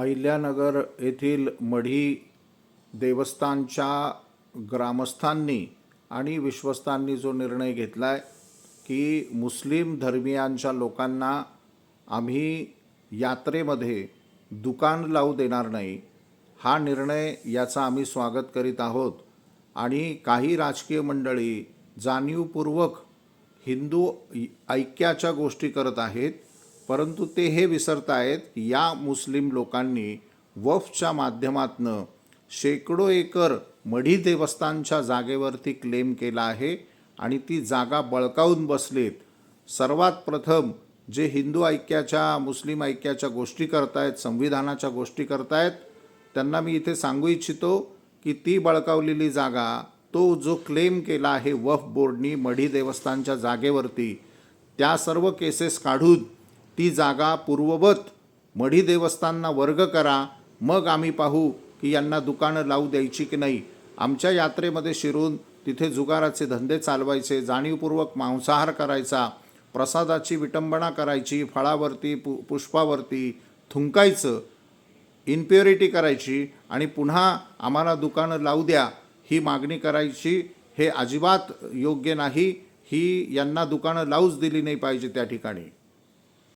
अहिल्यानगर येथील मढी देवस्थानच्या ग्रामस्थांनी आणि विश्वस्तांनी जो निर्णय घेतला आहे की मुस्लिम धर्मियांच्या लोकांना आम्ही यात्रेमध्ये दुकान लावू देणार नाही हा निर्णय याचा आम्ही स्वागत करीत आहोत. आणि काही राजकीय मंडळी जाणीवपूर्वक हिंदू ऐक्याच्या गोष्टी करत आहेत. परंतु ते हे विसरत आहेत की या मुस्लिम लोकांनी वफच्या माध्यमातनं शेकडो एकर मढी देवस्थानच्या जागेवरती क्लेम केला आहे आणि ती जागा बळकावून बसलीत. सर्वात प्रथम जे हिंदू ऐक्याच्या मुस्लिम ऐक्याच्या गोष्टी करतायत संविधानाच्या गोष्टी करतायत त्यांना मी इथे सांगू इच्छितो की ती बळकावलेली जागा तो जो क्लेम केला आहे वफ बोर्डनी मढी देवस्थानच्या जागेवरती त्या सर्व केसेस काढून ती जागा पूर्ववत मढी देवस्थानना वर्ग करा मग आम्ही पाहू की यांना दुकानं लावू द्यायची की नाही. आमच्या यात्रेमध्ये शिरून तिथे जुगाराचे धंदे चालवायचे जाणीवपूर्वक मांसाहार करायचा प्रसादाची विटंबना करायची फळावरती पु पुष्पावरती थुंकायचं इन्प्युरिटी करायची आणि पुन्हा आम्हाला दुकानं लावू द्या ही मागणी करायची हे अजिबात योग्य नाही ही यांना दुकानं लावूच दिली नाही पाहिजे त्या ठिकाणी.